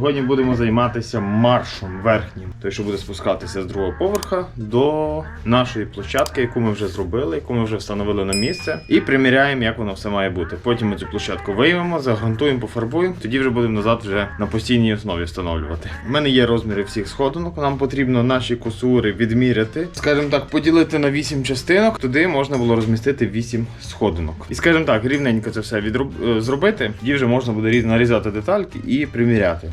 Сьогодні будемо займатися маршем верхнім, той, що буде спускатися з другого поверха до нашої площадки, яку ми вже зробили, яку ми вже встановили на місце, і приміряємо, як воно все має бути. Потім ми цю площадку виймемо, загрунтуємо, пофарбуємо. Тоді вже будемо назад вже на постійній основі встановлювати. У мене є розміри всіх сходинок. Нам потрібно наші косури відміряти, скажімо так, поділити на 8 частинок. Туди можна було розмістити 8 сходинок. І скажімо так, рівненько це все відроб... е, зробити. Тоді вже можна буде різ- нарізати детальки і приміряти.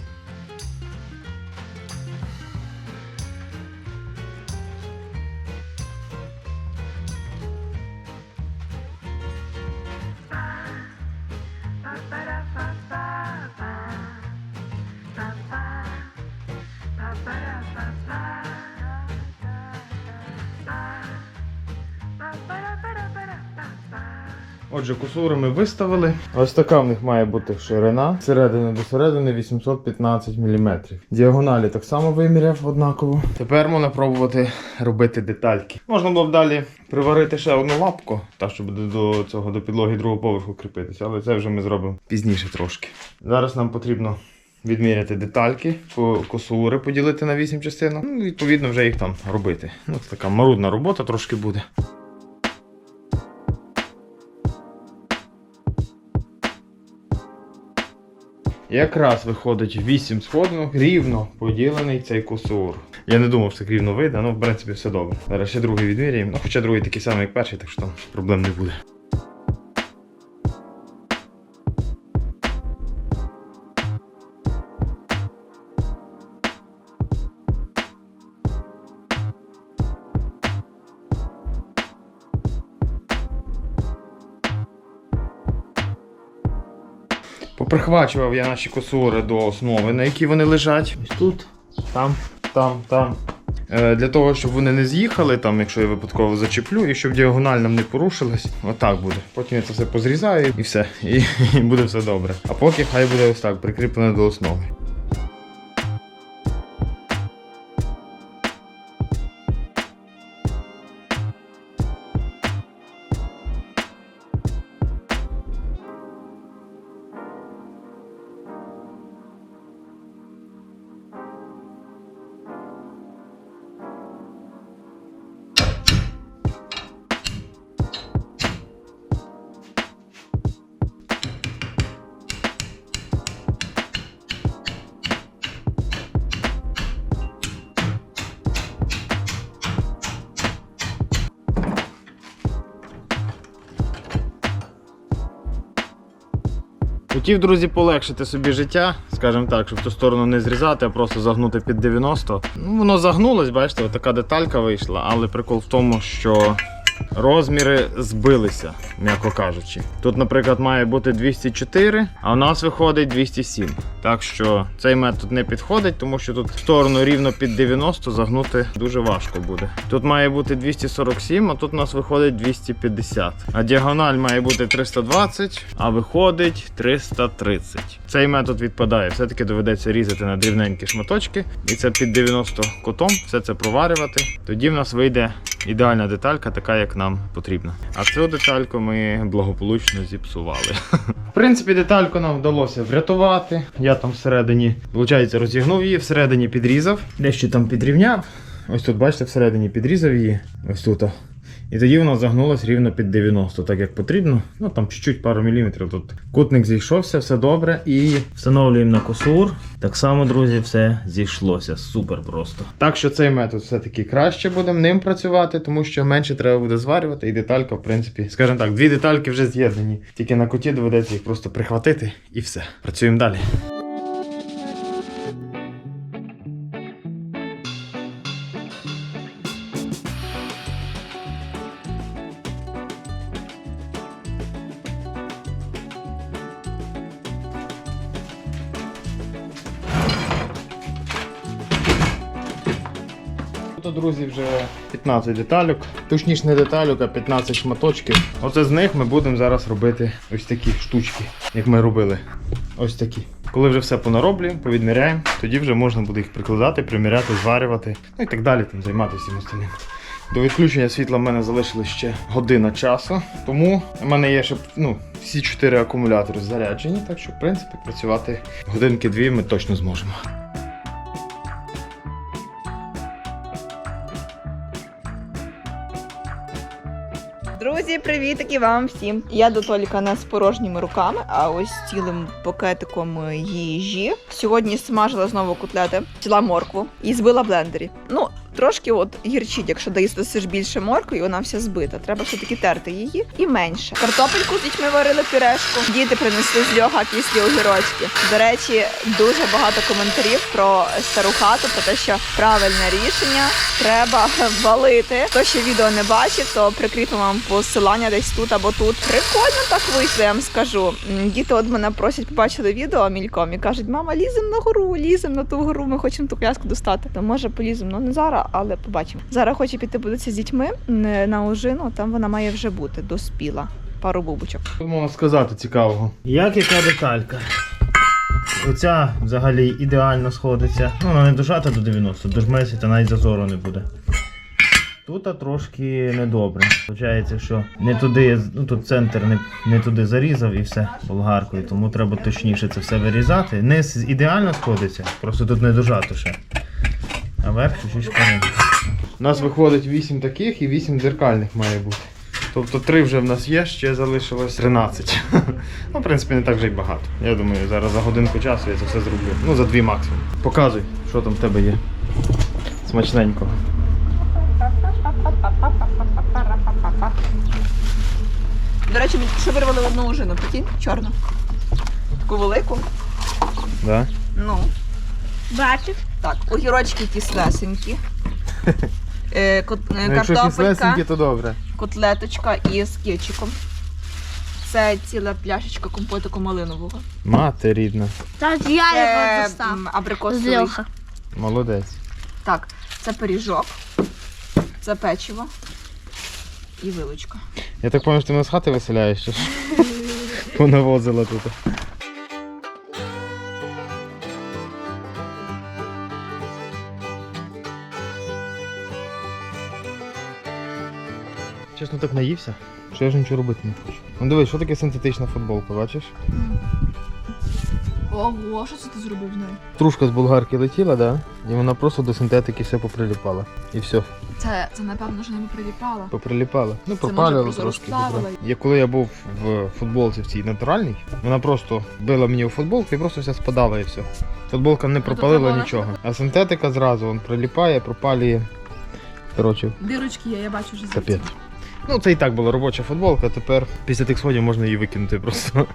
Отже, кусури ми виставили. Ось така в них має бути ширина. Середини до середини 815 мм. Діагоналі так само виміряв однаково. Тепер можна пробувати робити детальки. Можна було б далі приварити ще одну лапку, так щоб до- до цього до підлоги другого поверху кріпитися, але це вже ми зробимо пізніше трошки. Зараз нам потрібно. Відміряти детальки, косури поділити на 8 частинок. Ну, відповідно, вже їх там робити. Ну, це така марудна робота трошки буде. Якраз виходить 8 сходинок, рівно поділений цей кусур. Я не думав, що так рівно вийде, але в принципі все добре. Зараз ще другий відміряємо. Ну, хоча другий такий самий, як перший, так що проблем не буде. Поприхвачував я наші косури до основи, на якій вони лежать. Ось тут, там, там, там. Е, для того, щоб вони не з'їхали, там, якщо я випадково зачеплю, і щоб діагональ нам не порушилась, отак буде. Потім я це все позрізаю і все. І, і буде все добре. А поки хай буде ось так, прикріплене до основи. Хотів, друзі, полегшити собі життя, скажімо так, щоб ту сторону не зрізати, а просто загнути під 90. Ну, воно загнулось, бачите, така деталька вийшла, але прикол в тому, що розміри збилися, м'яко кажучи. Тут, наприклад, має бути 204, а у нас виходить 207. Так що цей метод не підходить, тому що тут сторону рівно під 90 загнути дуже важко буде. Тут має бути 247, а тут у нас виходить 250. А діагональ має бути 320, а виходить 330. Цей метод відпадає. Все-таки доведеться різати на дрібненькі шматочки, і це під 90 кутом, все це проварювати. Тоді в нас вийде ідеальна деталька, така як нам потрібна. А цю детальку ми благополучно зіпсували. В принципі, детальку нам вдалося врятувати. Я там всередині, виходить, розігнув її, всередині підрізав, дещо там підрівняв. Ось тут, бачите, всередині підрізав її. Ось тут. І тоді вона загнулась рівно під 90, так як потрібно. Ну там чуть-чуть пару міліметрів тут. Кутник зійшовся, все добре. І встановлюємо на косур. Так само, друзі, все зійшлося. Супер просто. Так що цей метод все-таки краще будемо ним працювати, тому що менше треба буде зварювати, і деталька, в принципі, скажімо так, дві детальки вже з'єднані. Тільки на куті доведеться їх просто прихватити і все. Працюємо далі. 15 деталюк. Точніше не деталюк, а 15 шматочків. Оце з них ми будемо зараз робити ось такі штучки, як ми робили. Ось такі. Коли вже все понароблюємо, повідміряємо, тоді вже можна буде їх прикладати, приміряти, зварювати, ну і так далі, там займатися всім остальним. До відключення світла в мене залишилось ще година часу. Тому в мене є ще ну, всі чотири акумулятори заряджені, так що, в принципі, працювати годинки-дві ми точно зможемо. Привітики вам всім! Я до Толіка не з порожніми руками, а ось цілим пакетиком їжі. Сьогодні смажила знову котлети, взяла моркву і збила блендері. Ну, трошки от гірчить, якщо доїсти ж більше моркви, і вона вся збита. Треба все-таки терти її і менше. Картопельку з дітьми варили пюрешку. Діти принесли з льоха кислі огірочки. До речі, дуже багато коментарів про стару хату, про те, що правильне рішення треба валити. Хто ще відео не бачив, то прикріпимо вам посилання десь тут або тут. Прикольно так вийшло, я вам скажу. Діти от мене просять, побачили відео мільком і кажуть, мама, ліземо на гору, ліземо на ту гору, ми хочемо ту пляску достати. То може поліземо, ну не зараз, але побачимо. Зараз хоче піти подивитися з дітьми на ожину, там вона має вже бути, доспіла. Пару бубочок. Що можна сказати цікавого? Як яка деталька? Оця взагалі ідеально сходиться. Ну, вона не дожата до 90, дожметься, та навіть зазору не буде. Тут трошки недобре. Получається, що не туди, ну тут центр не, не туди зарізав і все болгаркою, тому треба точніше це все вирізати. Низ ідеально сходиться, просто тут не дожато ще. А верх чуть-чуть. У нас виходить 8 таких і 8 дзеркальних має бути. Тобто 3 вже в нас є, ще залишилось 13. ну, в принципі, не так вже й багато. Я думаю, зараз за годинку часу я це все зроблю. Ну, за дві максимум. Показуй, що там в тебе є. Смачненького. До речі, ми ще вирвали одну ожину, прикинь, чорну. Таку велику. Да? Ну. Бачив. Так, огірочки кислесенькі. Е, кот, е, Ну, якщо картопелька, то добре. котлеточка із кетчиком. Це ціла пляшечка компотику малинового. Мати рідна. Так я його Це достав. м, З абрикосовий. льоха. Молодець. Так, це пиріжок, це печиво і вилочка. Я так пам'ятаю, що ти мене з хати виселяєш, чи ж? Понавозила тут. Чесно, так наївся, що я вже нічого робити не хочу. Ну дивись, що таке синтетична футболка, бачиш? Ого, що це ти зробив з нею? Стружка з болгарки летіла, да? І вона просто до синтетики все поприліпала. І все, Це, це напевно, що не приліпала. поприліпала. Ну, може, пропалила просто трошки. розплавила? Я коли я був в футболці в цій натуральній, вона просто била мені у футболку і просто все спадала і все. Футболка не пропалила треба нічого. А синтетика зразу он приліпає, пропалює. Коротше, Дирочки є, я бачу вже капець. Ну, це і так була робоча футболка, тепер після тих сходів можна її викинути просто.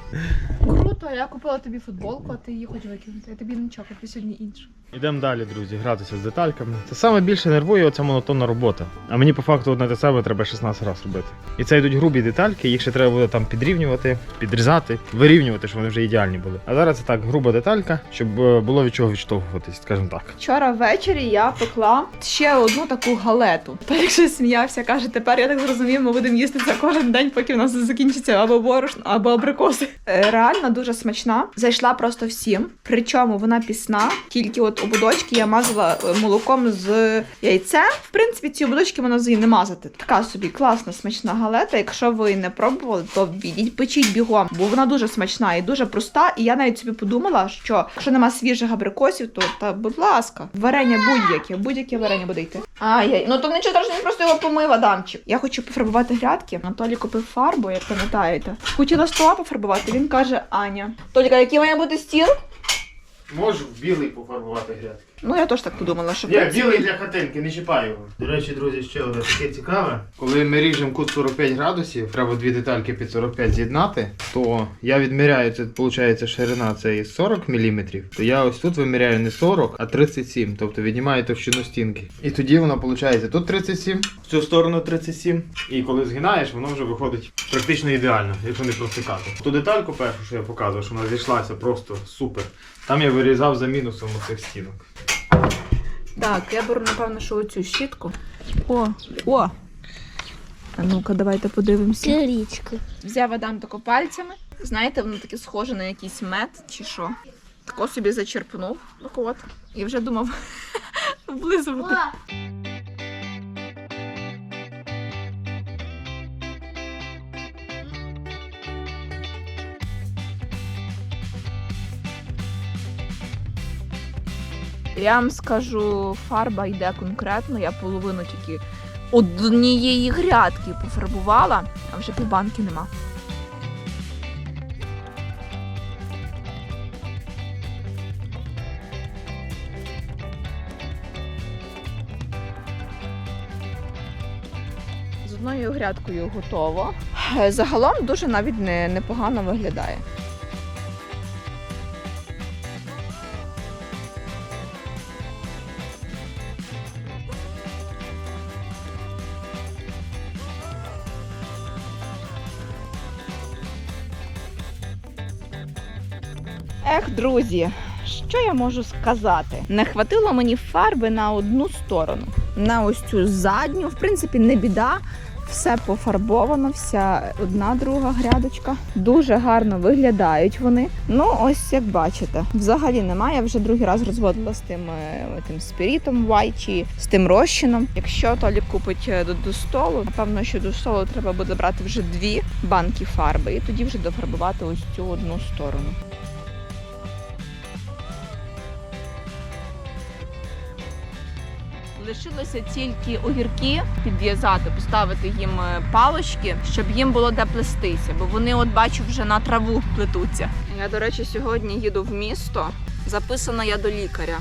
Я купила тобі футболку, а ти її хочеш викинути. Я тобі нічого, ти сьогодні інше. Йдемо далі, друзі, гратися з детальками. Це саме більше нервує оця монотонна робота. А мені по факту одне те саме треба 16 разів робити. І це йдуть грубі детальки, їх ще треба буде там підрівнювати, підрізати, вирівнювати, щоб вони вже ідеальні були. А зараз це так, груба деталька, щоб е, було від чого відштовхуватись, скажімо так. Вчора ввечері я пекла ще одну таку галету. Та якщо сміявся, каже, тепер я так зрозумів, ми будемо їсти це кожен день, поки в нас закінчиться або борошно, або абрикоси. Е, Реально дуже смачна. Зайшла просто всім. Причому вона пісна. Тільки от ободочки я мазала е, молоком з яйцем. В принципі, ці ободочки можна з не мазати. Така собі класна смачна галета. Якщо ви не пробували, то відіть, печіть бігом, бо вона дуже смачна і дуже проста. І я навіть собі подумала, що якщо нема свіжих абрикосів, то та будь ласка, варення будь-яке, будь-яке варення буде йти. Ай, ну то нічого він просто його помив Адамчик. Я хочу пофарбувати грядки. Анатолій купив фарбу, як пам'ятаєте. Хотіла стола пофарбувати. Він каже: Аня. Толіка, який має бути стіл? Можу білий пофарбувати грядки. Ну я теж так подумала, що в Ні, принципі- білий для хатинки, не чіпай його. До речі, друзі, ще одне таке цікаве. Коли ми ріжемо кут 45 градусів, треба дві детальки під 45 з'єднати, то я відміряю, це виходить ширина це і 40 мм, то я ось тут виміряю не 40, а 37, тобто віднімаю товщину стінки. І тоді воно виходить тут 37, в цю сторону 37. І коли згинаєш, воно вже виходить практично ідеально, якщо не простикати. Ту детальку першу, що я показував, що вона зійшлася просто супер. Там я вирізав за мінусом оцих стінок. Так, я беру, напевно, що оцю щітку. О, о! А ну-ка, давайте подивимося. Це річка. Взяв Адам тако пальцями. Знаєте, воно таке схоже на якийсь мед чи що. Тако собі зачерпнув. Ну от. І вже думав облизувати. Я вам скажу, фарба йде конкретно, я половину тільки однієї грядки пофарбувала, а вже півбанки нема. Одною грядкою готово. Е, Загалом дуже навіть не, непогано виглядає. Друзі, що я можу сказати? Не хватило мені фарби на одну сторону. На ось цю задню, в принципі, не біда. Все пофарбовано, вся одна друга грядочка. Дуже гарно виглядають вони. Ну, ось як бачите, взагалі немає. Я вже другий раз розводила з тим, е, тим спірітом вайчі, з тим розчином. Якщо Толік купить е, до, до столу, напевно, що до столу треба буде брати вже дві банки фарби, і тоді вже дофарбувати ось цю одну сторону. Лишилося тільки огірки підв'язати, поставити їм е, палочки, щоб їм було де плестися, бо вони, от бачу, вже на траву плетуться. Я, до речі, сьогодні їду в місто. Записана я до лікаря.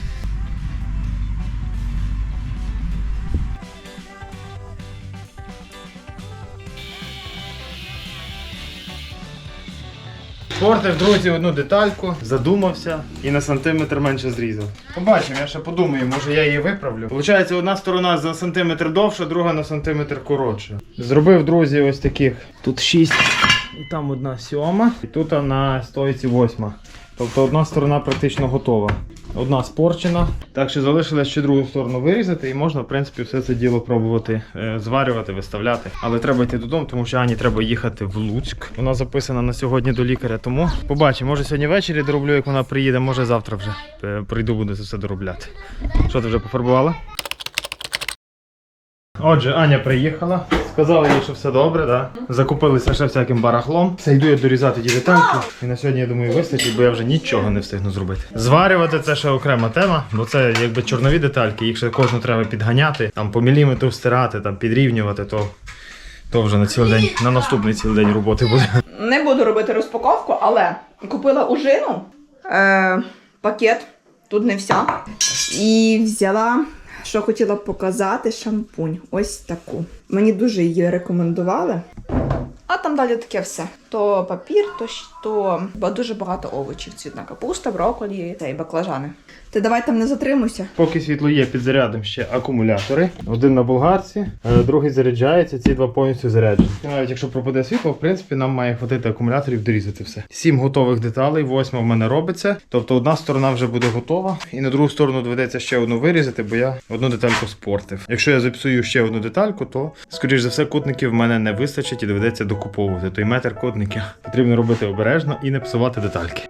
Портив, друзі, одну детальку, задумався і на сантиметр менше зрізав. Побачимо, я ще подумаю, може я її виправлю. Получається, одна сторона за сантиметр довша, друга на сантиметр коротша. Зробив, друзі, ось таких. Тут 6, і там одна сьома, і тут на стойці восьма. Тобто одна сторона практично готова. Одна спорчена. Так що залишилось ще другу сторону вирізати, і можна, в принципі, все це діло пробувати е, зварювати, виставляти. Але треба йти додому, тому що Ані треба їхати в Луцьк. Вона записана на сьогодні до лікаря. Тому побачимо, може сьогодні ввечері дороблю, як вона приїде, може завтра вже е, прийду, буду це все доробляти. Що ти вже пофарбувала? Отже, Аня приїхала, сказала їй, що все добре, да? закупилися ще всяким барахлом. Все йду я дорізати ті. І на сьогодні, я думаю, вистачить, бо я вже нічого не встигну зробити. Зварювати це ще окрема тема, бо це якби чорнові детальки, їх ще кожну треба підганяти, там по міліметру стирати, там підрівнювати, то, то вже на цілий день, на наступний цілий день роботи буде. Не буду робити розпаковку, але купила ужину, е, пакет, тут не вся. І взяла, що хотіла показати, шампунь. Ось таку. Мені дуже її рекомендували. А там далі таке все. То папір, то, то дуже багато овочів. Цвітна капуста, брокколі та й баклажани. Ти давай там не затримуйся. Поки світло є, підзарядимо ще акумулятори. Один на болгарці, е, другий заряджається, ці два повністю заряджені. Навіть якщо пропаде світло, в принципі, нам має хватити акумуляторів дорізати все. Сім готових деталей, восьма в мене робиться. Тобто одна сторона вже буде готова, і на другу сторону доведеться ще одну вирізати, бо я одну детальку спортив. Якщо я зіпсую ще одну детальку, то скоріш за все кутників в мене не вистачить і доведеться докуповувати. Той метр кутників потрібно робити обережно і не псувати детальки.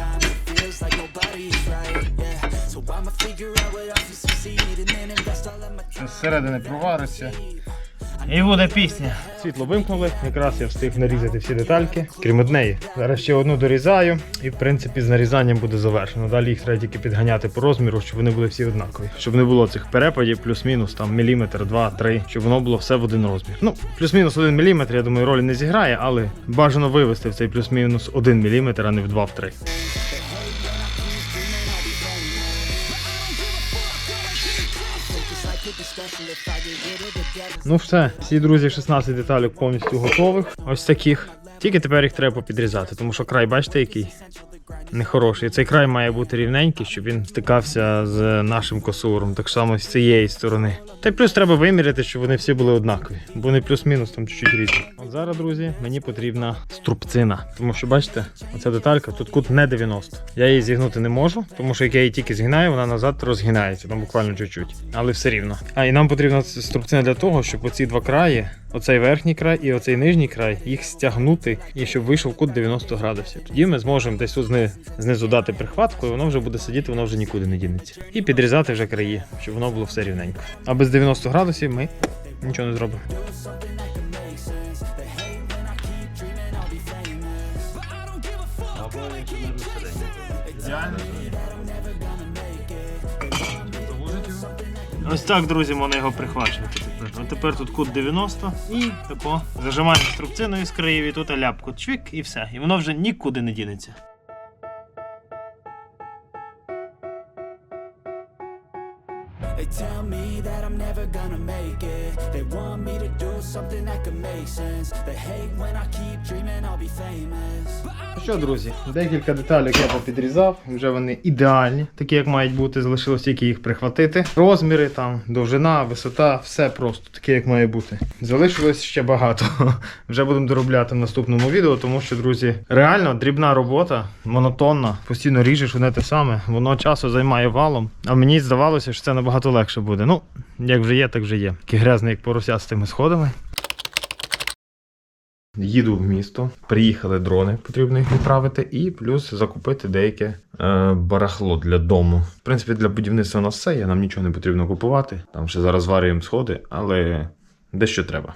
Times, it feels like nobody's right. Yeah, so I'ma figure out what else to succeed, and then invest all of my time. Зсередини провариться. І буде пісня. Світло вимкнули, якраз я встиг нарізати всі детальки, крім однієї. Зараз ще одну дорізаю, і в принципі з нарізанням буде завершено. Далі їх треба тільки підганяти по розміру, щоб вони були всі однакові. Щоб не було цих перепадів, плюс-мінус там міліметр, два, три, щоб воно було все в один розмір. Ну, плюс-мінус один міліметр, я думаю, ролі не зіграє, але бажано вивести в цей плюс-мінус один міліметр, а не в два в три. Ну все, всі друзі, 16 деталей повністю готових. Ось таких. Тільки тепер їх треба підрізати, тому що край, бачите, який? Нехороший. Цей край має бути рівненький, щоб він стикався з нашим косуром, так само з цієї сторони. Та й плюс треба виміряти, щоб вони всі були однакові, бо вони плюс-мінус там чуть-чуть різні. От зараз, друзі, мені потрібна струбцина, тому що бачите, оця деталька тут кут не 90. Я її зігнути не можу, тому що як я її тільки згинаю, вона назад розгинається, там буквально чуть-чуть, але все рівно. А і нам потрібна струбцина для того, щоб оці два краї, оцей верхній край і оцей нижній край, їх стягнути і щоб вийшов кут 90 градусів. Тоді ми зможемо десь знизу дати прихватку, і воно вже буде сидіти, воно вже нікуди не дінеться. І підрізати вже краї, щоб воно було все рівненько. А без 90 градусів ми нічого не зробимо. Ось так, друзі, можна його прихвачувати тепер. От тепер тут кут 90 і тако зажимаємо струбциною з країв тут ляпку чвік і все. І воно вже нікуди не дінеться. They want me to do something that could make sense. They hate when I keep dreaming I'll be famous. Ну Що, друзі, декілька деталей я попідрізав, вже вони ідеальні, такі як мають бути, залишилось тільки їх прихватити. Розміри, там, довжина, висота, все просто таке, як має бути. Залишилось ще багато. Вже будемо доробляти в наступному відео, тому що, друзі, реально дрібна робота, монотонна, постійно ріжеш одне те саме, воно часу займає валом. А мені здавалося, що це набагато легше буде. Ну, як вже є, так вже є. Такий грязний, як порося з тими сходами. Їду в місто, приїхали дрони, потрібно їх відправити, і плюс закупити деяке е, барахло для дому. В принципі, для будівництва у нас все я нам нічого не потрібно купувати. Там ще зараз варюємо сходи, але дещо треба.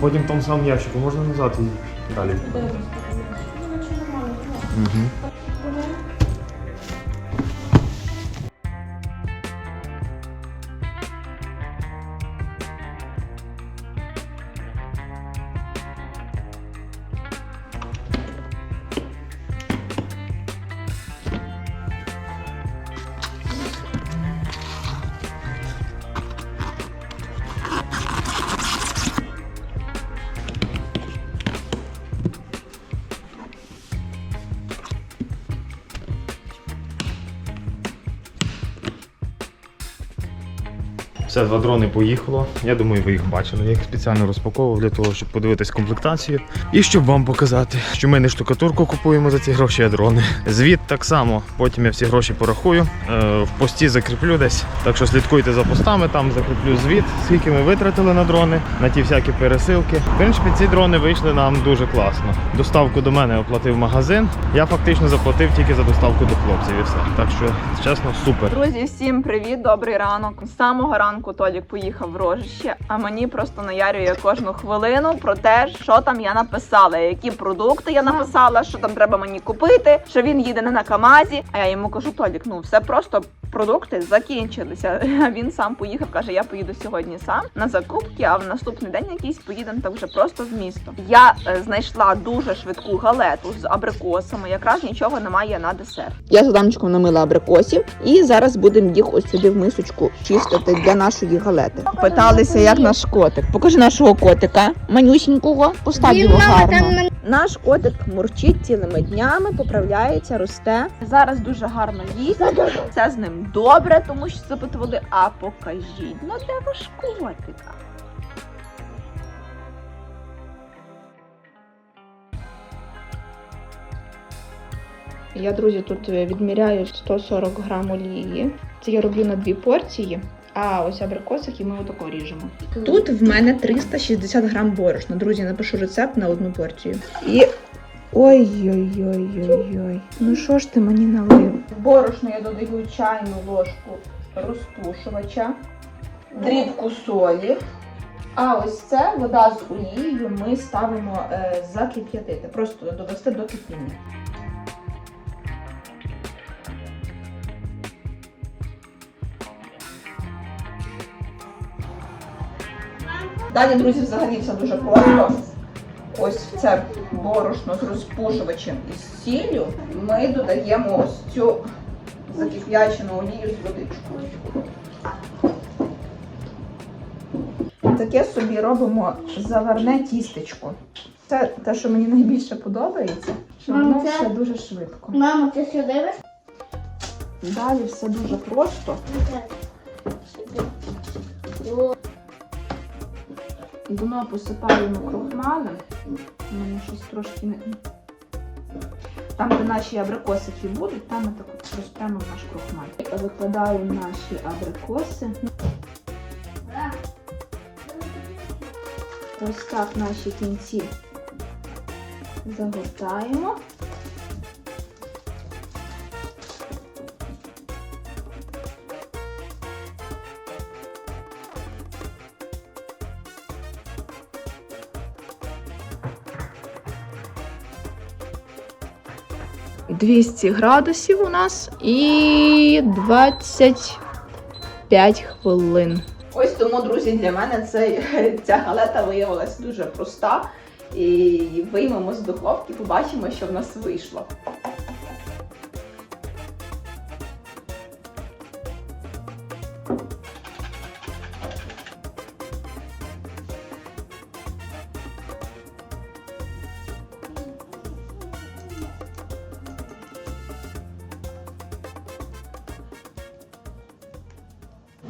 Потім в тому самому ящику можна назад і далі. Угу. Все, два дрони поїхало. Я думаю, ви їх бачили. Я їх спеціально розпаковував для того, щоб подивитись комплектацію. І щоб вам показати, що ми не штукатурку купуємо за ці гроші, а дрони. Звіт так само. Потім я всі гроші порахую. Е, в пості закріплю десь. Так що слідкуйте за постами, там закріплю звіт, скільки ми витратили на дрони, на ті всякі пересилки. В принципі, ці дрони вийшли нам дуже класно. Доставку до мене оплатив магазин. Я фактично заплатив тільки за доставку до хлопців і все. Так що, чесно, супер. Друзі, всім привіт, добрий ранок. З самого ранку Толік поїхав в рожище, а мені просто наярює кожну хвилину про те, що там я написала, які продукти я написала, що там треба мені купити, що він їде не на Камазі. А я йому кажу, Толік, ну все просто продукти закінчилися. А він сам поїхав, каже, я поїду сьогодні сам на закупки, а в наступний день якийсь поїдемо так вже просто в місто. Я е, знайшла дуже швидку галету з абрикосами, якраз нічого немає на десерт. Я з Адамчиком намила абрикосів і зараз будемо їх ось сюди в мисочку чистити для нашої галети. Питалися, як наш котик. Покажи нашого котика, манюсінького, постав його гарно. Наш котик мурчить цілими днями, поправляється, росте. Зараз дуже гарно їсть. Все з ним добре, тому що запитували, а покажіть, ну де ваш котика? Я, друзі, тут відміряю 140 грам олії. Це я роблю на дві порції. А ось абрикосики ми отако ріжемо. Тут в мене 360 грам борошна. Друзі, напишу рецепт на одну порцію. І. Ой-ой-ой-ой-ой. Ну що ж ти мені налив? В борошно я додаю чайну ложку розпушувача, дрібку солі. А ось це вода з олією ми ставимо е, закип'ятити, просто довести до кипіння. Далі, друзі, взагалі все дуже просто. Ось в це борошно з розпушувачем і з сіллю ми додаємо ось цю закип'ячену олію з водичкою. Таке собі робимо заварне тістечко. Це те, що мені найбільше подобається, що Мам, воно це- все дуже швидко. Мамо, ти що дивиш? Далі все дуже просто. О, Дно посипаємо крохмалем. У мене щось трошки не. Там, де наші абрикосики будуть, там ми так розпрямо наш крохмаль. Викладаємо наші абрикоси. Ось так наші кінці загортаємо. – 200 градусів у нас і 25 хвилин. Ось тому, друзі, для мене це, ця галета виявилася дуже проста. І виймемо з духовки, побачимо, що в нас вийшло.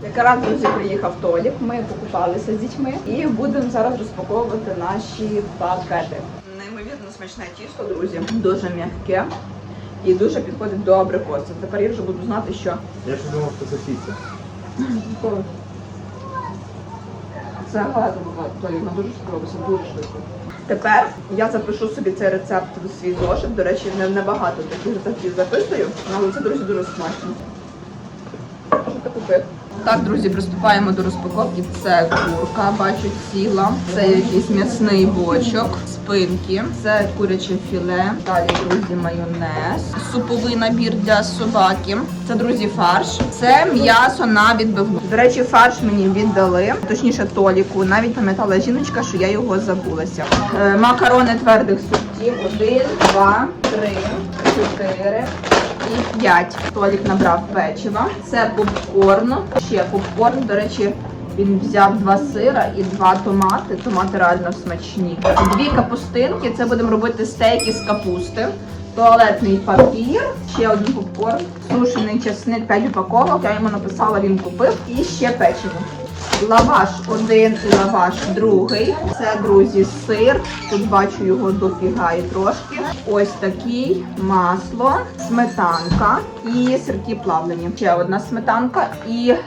Якраз друзі приїхав Толік. Ми покупалися з дітьми і будемо зараз розпаковувати наші пакети. Неймовірно смачне тісто, друзі, дуже м'яке і дуже підходить до абрикосів. Тепер я вже буду знати, що Я ще думав, що це піца. це гарно нам дуже сподобалося, дуже швидко. Тепер я запишу собі цей рецепт у свій зошит. До речі, не небагато таких рецептів записую, але це, друзі, дуже смачно. Що ти купив? Так, друзі, приступаємо до розпаковки. Це курка, бачу ціла. Це якийсь м'ясний бочок, спинки, це куряче філе. Далі, друзі, майонез, суповий набір для собаки. Це, друзі, фарш. Це м'ясо на відбивну. До речі, фарш мені віддали, точніше, толіку. Навіть пам'ятала жіночка, що я його забулася. Е, макарони твердих сортів. Один, два, три, чотири і 5. Толік набрав печива. Це попкорн. Ще попкорн. До речі, він взяв два сира і два томати. Томати реально смачні. Дві капустинки. Це будемо робити стейки з капусти. Туалетний папір, ще один попкорн, сушений чесник, 5 упаковок. Я йому написала, він купив. І ще печиво. Лаваш один і лаваш другий. Це, друзі, сир. Тут бачу його дофіга трошки. Ось такий масло, сметанка і сирки плавлені. Ще одна сметанка і е,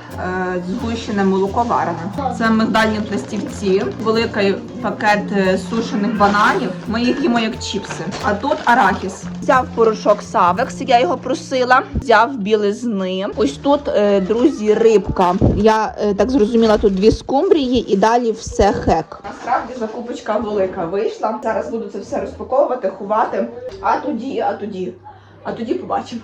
згущене молоко варене. Це мигдальні пластівці, великий пакет е, сушених бананів. Ми їх їмо як чіпси. А тут арахіс. Взяв порошок Савекс, я його просила. Взяв білизни. Ось тут, е, друзі, рибка. Я е, так зрозуміла, тут дві скумбрії і далі все хек. Насправді закупочка велика вийшла. Зараз буду це все розпаковувати, ховати. А тоді, а тоді, а тоді побачимо.